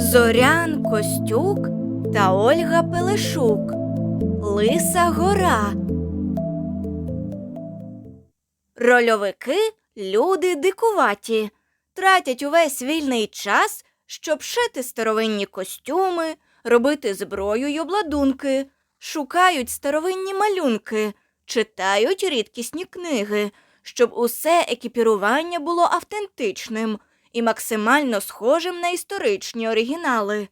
Зорян Костюк та Ольга Пелешук. Лиса гора. Рольовики люди дикуваті, тратять увесь вільний час, щоб шити старовинні костюми, робити зброю й обладунки, шукають старовинні малюнки, читають рідкісні книги, щоб усе екіпірування було автентичним і максимально схожим на історичні оригінали.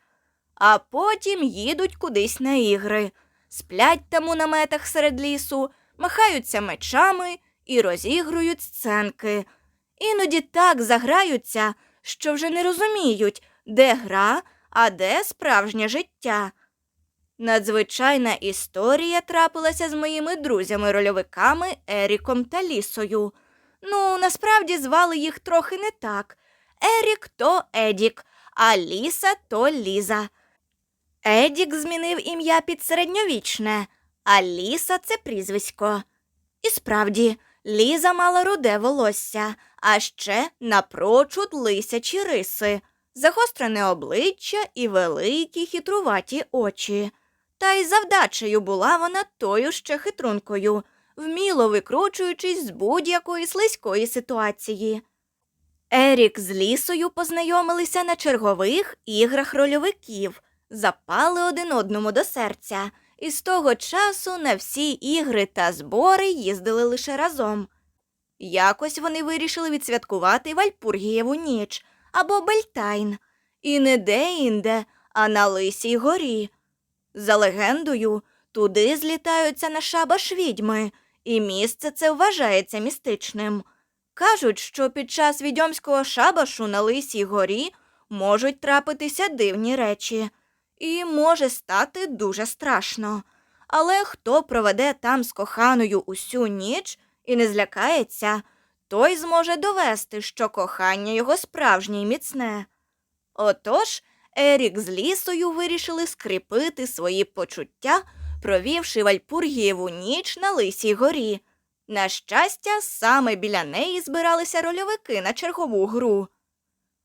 А потім їдуть кудись на ігри, сплять там у наметах серед лісу, махаються мечами і розігрують сценки. Іноді так заграються, що вже не розуміють, де гра, а де справжнє життя. Надзвичайна історія трапилася з моїми друзями-рольовиками Еріком та Лісою. Ну, насправді звали їх трохи не так. Ерік то Едік, а Ліса то Ліза. Едік змінив ім'я під середньовічне, а Ліса це прізвисько. І справді, Ліза мала руде волосся, а ще напрочуд лисячі риси, загострене обличчя і великі хитруваті очі. Та й завдачею була вона тою ще хитрункою, вміло викручуючись з будь-якої слизької ситуації. Ерік з лісою познайомилися на чергових іграх рольовиків, запали один одному до серця, і з того часу на всі ігри та збори їздили лише разом. Якось вони вирішили відсвяткувати Вальпургієву ніч або Бельтайн, і не де-інде, а на Лисій горі. За легендою, туди злітаються на шабаш відьми, і місце це вважається містичним. Кажуть, що під час відьомського шабашу на Лисій горі можуть трапитися дивні речі, і може стати дуже страшно. Але хто проведе там з коханою усю ніч і не злякається, той зможе довести, що кохання його справжнє й міцне. Отож, Ерік з лісою вирішили скріпити свої почуття, провівши Вальпургієву ніч на Лисій горі. На щастя, саме біля неї збиралися рольовики на чергову гру.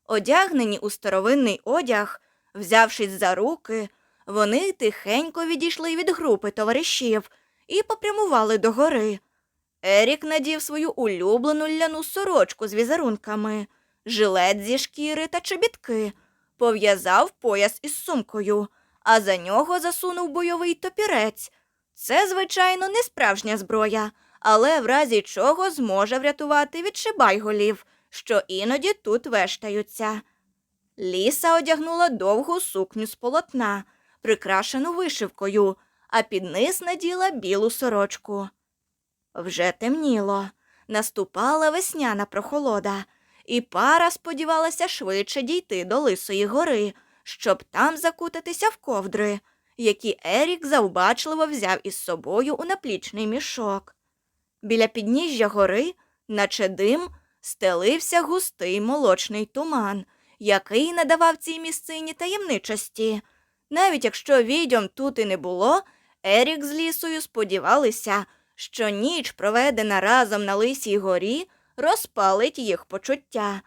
Одягнені у старовинний одяг, взявшись за руки, вони тихенько відійшли від групи товаришів і попрямували до гори. Ерік надів свою улюблену ляну сорочку з візерунками, жилет зі шкіри та чобітки, пов'язав пояс із сумкою, а за нього засунув бойовий топірець. Це, звичайно, не справжня зброя, але в разі чого зможе врятувати від шибайголів, що іноді тут вештаються. Ліса одягнула довгу сукню з полотна, прикрашену вишивкою, а під низ наділа білу сорочку. Вже темніло, наступала весняна прохолода, і пара сподівалася швидше дійти до Лисої гори, щоб там закутатися в ковдри, які Ерік завбачливо взяв із собою у наплічний мішок. Біля підніжжя гори, наче дим, стелився густий молочний туман, який надавав цій місцині таємничості. Навіть якщо відьом тут і не було, Ерік з лісою сподівалися, що ніч, проведена разом на Лисій горі, розпалить їх почуття.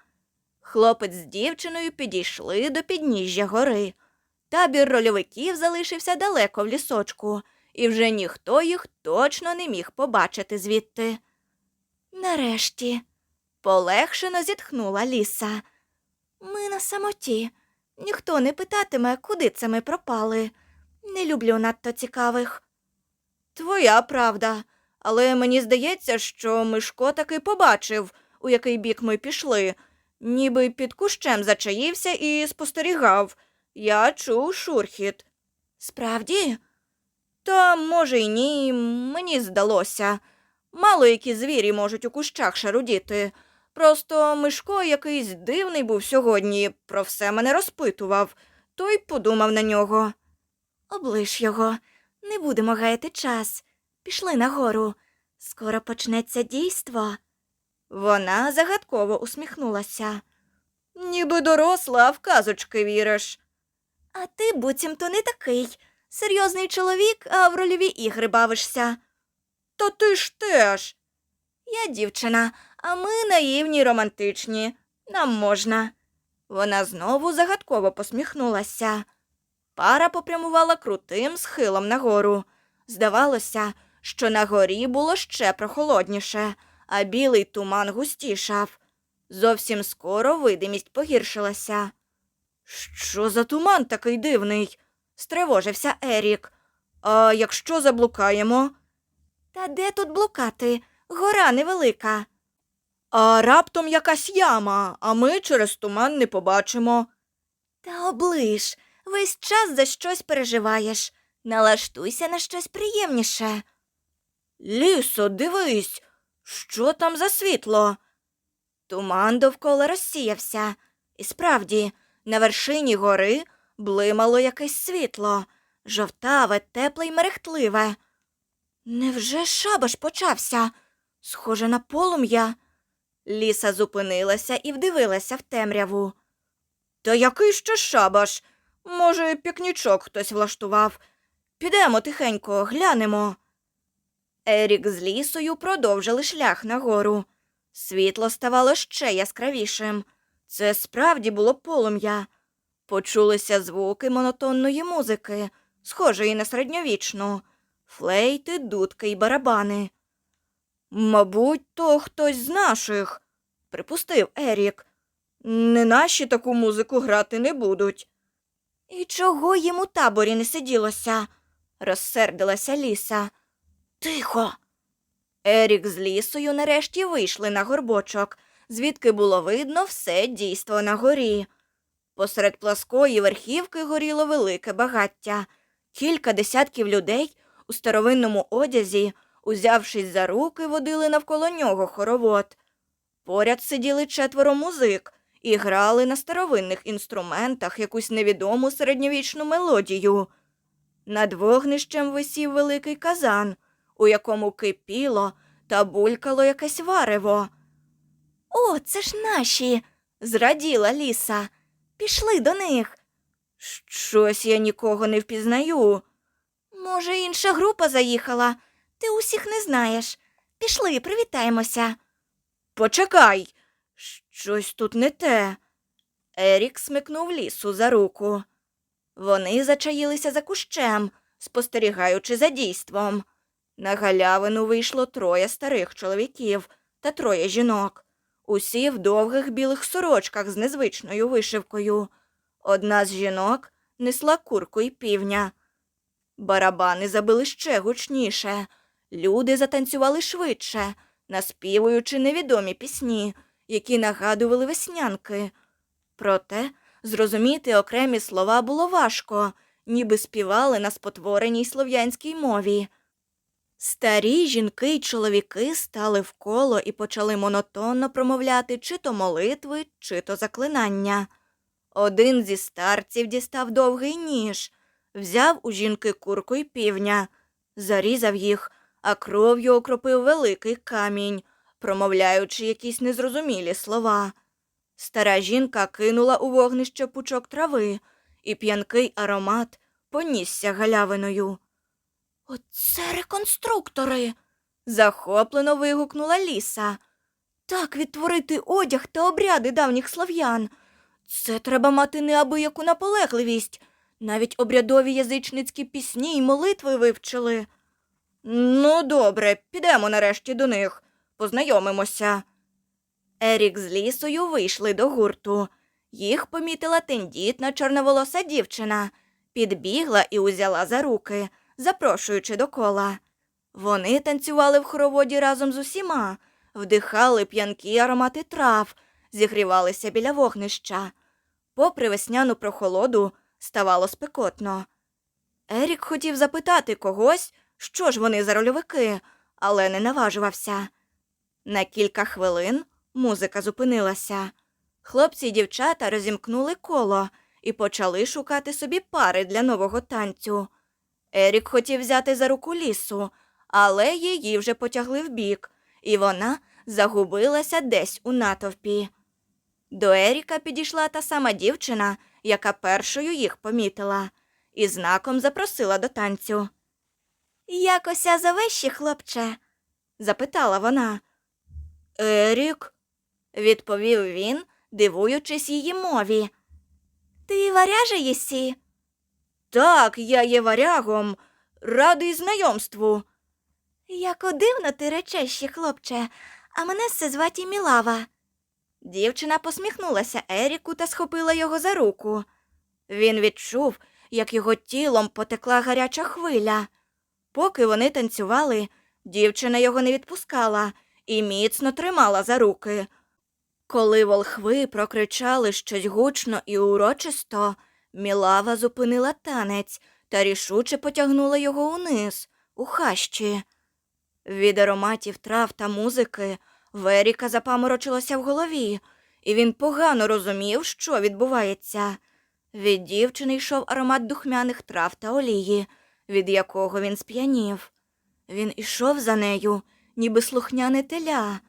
Хлопець з дівчиною підійшли до підніжжя гори. Табір рольовиків залишився далеко в лісочку, і вже ніхто їх точно не міг побачити звідти. Нарешті, полегшено зітхнула ліса. Ми на самоті. Ніхто не питатиме, куди це ми пропали. Не люблю надто цікавих. Твоя правда, але мені здається, що Мишко таки побачив, у який бік ми пішли, ніби під кущем зачаївся і спостерігав. Я чув шурхіт. Справді? Та, може, й ні, мені здалося. Мало які звірі можуть у кущах шарудіти. Просто Мишко якийсь дивний був сьогодні, про все мене розпитував, то й подумав на нього. Облиш його, не будемо гаяти час. Пішли нагору. Скоро почнеться дійство. Вона загадково усміхнулася. Ніби доросла, а в казочки віриш. А ти буцімто не такий. Серйозний чоловік, а в рольові ігри бавишся. Та ти ж теж. Я дівчина, а ми наївні й романтичні. Нам можна. Вона знову загадково посміхнулася. Пара попрямувала крутим схилом нагору. Здавалося, що на горі було ще прохолодніше, а білий туман густішав. Зовсім скоро видимість погіршилася. Що за туман такий дивний? Стривожився Ерік. А якщо заблукаємо? Та де тут блукати? Гора невелика. А раптом якась яма, а ми через туман не побачимо. Та оближ, весь час за щось переживаєш. Налаштуйся на щось приємніше. Лісо, дивись, що там за світло? Туман довкола розсіявся, і справді, на вершині гори блимало якесь світло, жовтаве, тепле й мерехтливе. Невже шабаш почався? Схоже на полум'я. Ліса зупинилася і вдивилася в темряву. Та який ще шабаш? Може, пікнічок хтось влаштував. Підемо тихенько, глянемо. Ерік з лісою продовжили шлях нагору. Світло ставало ще яскравішим. Це справді було полум'я. Почулися звуки монотонної музики, схожої на середньовічну, флейти, дудки й барабани. Мабуть, то хтось з наших, припустив Ерік. Не наші таку музику грати не будуть. І чого їм у таборі не сиділося? розсердилася ліса. Тихо. Ерік з лісою нарешті вийшли на горбочок, звідки було видно все дійство на горі. Посеред пласкої верхівки горіло велике багаття. Кілька десятків людей у старовинному одязі, узявшись за руки, водили навколо нього хоровод. Поряд сиділи четверо музик і грали на старовинних інструментах якусь невідому середньовічну мелодію. Над вогнищем висів великий казан, у якому кипіло та булькало якесь варево. О, це ж наші. зраділа ліса. Пішли до них. Щось я нікого не впізнаю. Може, інша група заїхала. Ти усіх не знаєш. Пішли, привітаємося. Почекай, щось тут не те. Ерік смикнув лісу за руку. Вони зачаїлися за кущем, спостерігаючи за дійством. На галявину вийшло троє старих чоловіків та троє жінок, усі в довгих білих сорочках з незвичною вишивкою. Одна з жінок несла курку й півня. Барабани забили ще гучніше, люди затанцювали швидше, наспівуючи невідомі пісні, які нагадували веснянки. Проте зрозуміти окремі слова було важко, ніби співали на спотвореній слов'янській мові. Старі жінки й чоловіки стали вколо і почали монотонно промовляти чи то молитви, чи то заклинання. Один зі старців дістав довгий ніж, взяв у жінки курку й півня, зарізав їх, а кров'ю окропив великий камінь, промовляючи якісь незрозумілі слова. Стара жінка кинула у вогнище пучок трави, і п'янкий аромат понісся галявиною. Оце реконструктори. захоплено вигукнула ліса. Так відтворити одяг та обряди давніх слав'ян. Це треба мати неабияку наполегливість. Навіть обрядові язичницькі пісні й молитви вивчили. Ну, добре, підемо нарешті до них, познайомимося. Ерік з лісою вийшли до гурту. Їх помітила тендітна чорноволоса дівчина, підбігла і узяла за руки, запрошуючи до кола. Вони танцювали в хороводі разом з усіма, вдихали п'янкі аромати трав, зігрівалися біля вогнища. Попри весняну прохолоду ставало спекотно. Ерік хотів запитати когось, що ж вони за рольовики, але не наважувався. На кілька хвилин музика зупинилася. Хлопці й дівчата розімкнули коло і почали шукати собі пари для нового танцю. Ерік хотів взяти за руку лісу, але її вже потягли вбік, і вона загубилася десь у натовпі. До Еріка підійшла та сама дівчина, яка першою їх помітила, і знаком запросила до танцю. Якося завещі, хлопче? запитала вона. Ерік, відповів він, дивуючись її мові. Ти варяжа єсі? Так, я є варягом, радий знайомству. Як дивно ти речеш, хлопче, а мене все звати Мілава. Дівчина посміхнулася Еріку та схопила його за руку. Він відчув, як його тілом потекла гаряча хвиля. Поки вони танцювали, дівчина його не відпускала і міцно тримала за руки. Коли волхви прокричали щось гучно і урочисто, Мілава зупинила танець та рішуче потягнула його униз, у хащі. Від ароматів трав та музики Веріка запаморочилося в голові, і він погано розумів, що відбувається. Від дівчини йшов аромат духмяних трав та олії, від якого він сп'янів. Він ішов за нею, ніби слухняне теля.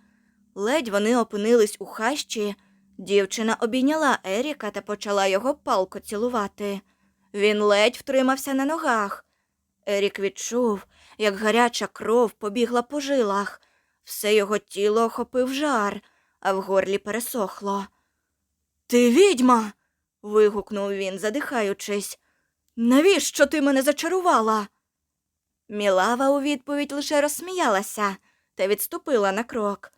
Ледь вони опинились у хащі, дівчина обійняла Еріка та почала його палко цілувати. Він ледь втримався на ногах. Ерік відчув, як гаряча кров побігла по жилах. Все його тіло охопив жар, а в горлі пересохло. Ти відьма. вигукнув він, задихаючись. Навіщо ти мене зачарувала? Мілава у відповідь лише розсміялася та відступила на крок.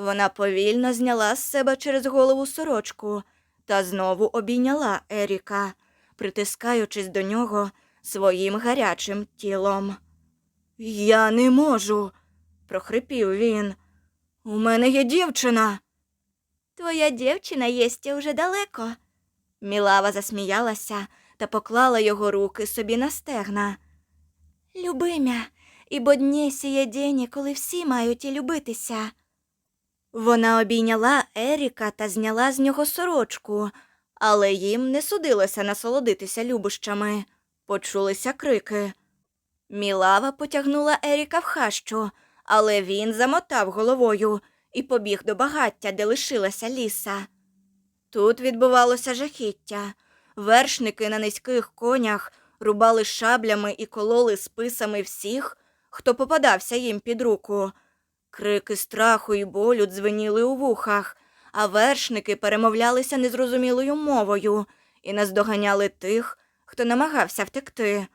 Вона повільно зняла з себе через голову сорочку та знову обійняла Еріка, притискаючись до нього своїм гарячим тілом. Я не можу, прохрипів він. У мене є дівчина. Твоя дівчина єсть уже далеко. Мілава засміялася та поклала його руки собі на стегна. Любимя, ібо дні сіє день, коли всі мають і любитися. Вона обійняла Еріка та зняла з нього сорочку, але їм не судилося насолодитися любощами. Почулися крики. Мілава потягнула Еріка в хащу, але він замотав головою і побіг до багаття, де лишилася ліса. Тут відбувалося жахіття. Вершники на низьких конях рубали шаблями і кололи списами всіх, хто попадався їм під руку. Крики страху і болю дзвеніли у вухах, а вершники перемовлялися незрозумілою мовою і наздоганяли тих, хто намагався втекти.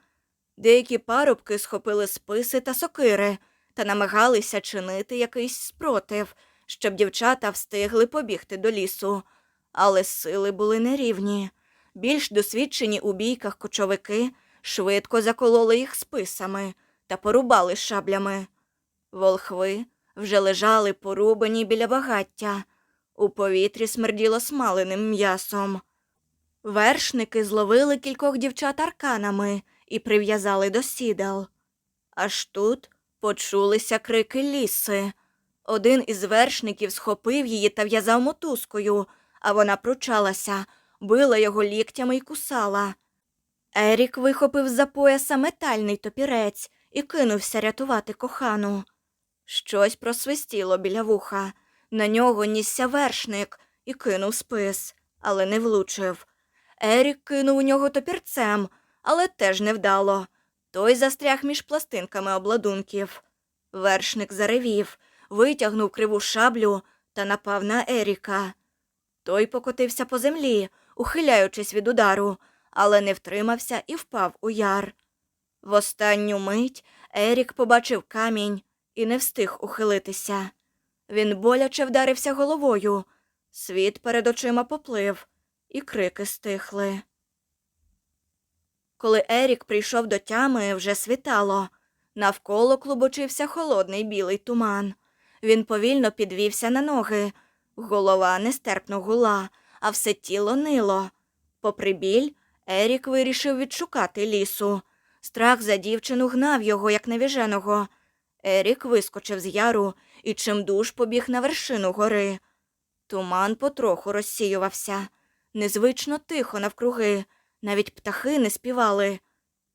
Деякі парубки схопили списи та сокири та намагалися чинити якийсь спротив, щоб дівчата встигли побігти до лісу. Але сили були нерівні. Більш досвідчені у бійках кочовики швидко закололи їх списами та порубали шаблями. Волхви вже лежали порубані біля багаття. У повітрі смерділо смаленим м'ясом. Вершники зловили кількох дівчат арканами і прив'язали до сідал. Аж тут почулися крики ліси. Один із вершників схопив її та в'язав мотузкою, а вона пручалася, била його ліктями й кусала. Ерік вихопив з-за пояса метальний топірець і кинувся рятувати кохану. Щось просвистіло біля вуха. На нього нісся вершник і кинув спис, але не влучив. Ерік кинув у нього топірцем, але теж невдало. Той застряг між пластинками обладунків. Вершник заревів, витягнув криву шаблю та напав на Еріка. Той покотився по землі, ухиляючись від удару, але не втримався і впав у яр. В останню мить Ерік побачив камінь і не встиг ухилитися. Він боляче вдарився головою. Світ перед очима поплив, і крики стихли. Коли Ерік прийшов до тями, вже світало. Навколо клубочився холодний білий туман. Він повільно підвівся на ноги. Голова нестерпно гула, а все тіло нило. Попри біль, Ерік вирішив відшукати лісу. Страх за дівчину гнав його, як навіженого. Ерік вискочив з яру і чимдуж побіг на вершину гори. Туман потроху розсіювався. Незвично тихо навкруги, навіть птахи не співали.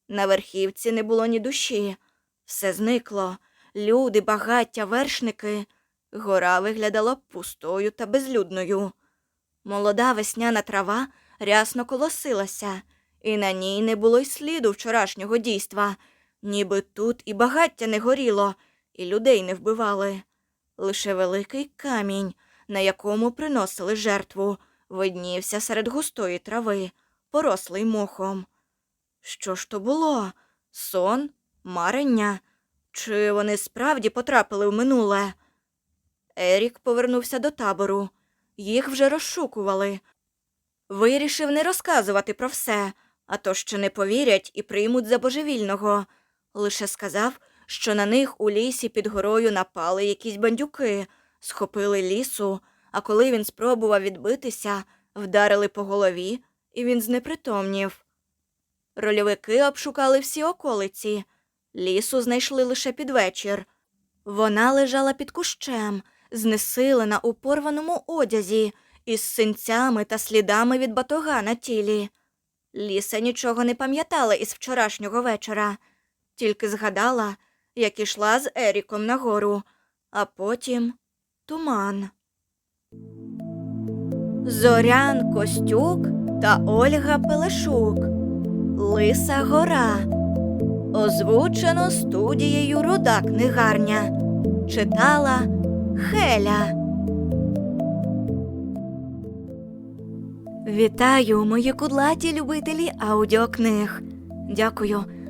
На верхівці не було ні душі. Все зникло. Люди, багаття, вершники. Гора виглядала пустою та безлюдною. Молода весняна трава рясно колосилася, і на ній не було й сліду вчорашнього дійства, ніби тут і багаття не горіло, і людей не вбивали. Лише великий камінь, на якому приносили жертву, виднівся серед густої трави, порослий мохом. Що ж то було? Сон? Марення? Чи вони справді потрапили в минуле? Ерік повернувся до табору. Їх вже розшукували. Вирішив не розказувати про все, а то ще не повірять і приймуть за божевільного. Лише сказав, що на них у лісі під горою напали якісь бандюки, схопили лісу, а коли він спробував відбитися, вдарили по голові, і він знепритомнів. Рольовики обшукали всі околиці. Лісу знайшли лише під вечір. Вона лежала під кущем, знесилена у порваному одязі, із синцями та слідами від батога на тілі. Ліса нічого не пам'ятала із вчорашнього вечора, тільки згадала, як ішла з Еріком нагору, а потім туман. Зорян Костюк та Ольга Пелешук. Лиса Гора. Озвучено студією Руда книгарня. Читала Хеля. Вітаю, мої кудлаті любителі аудіокниг. Дякую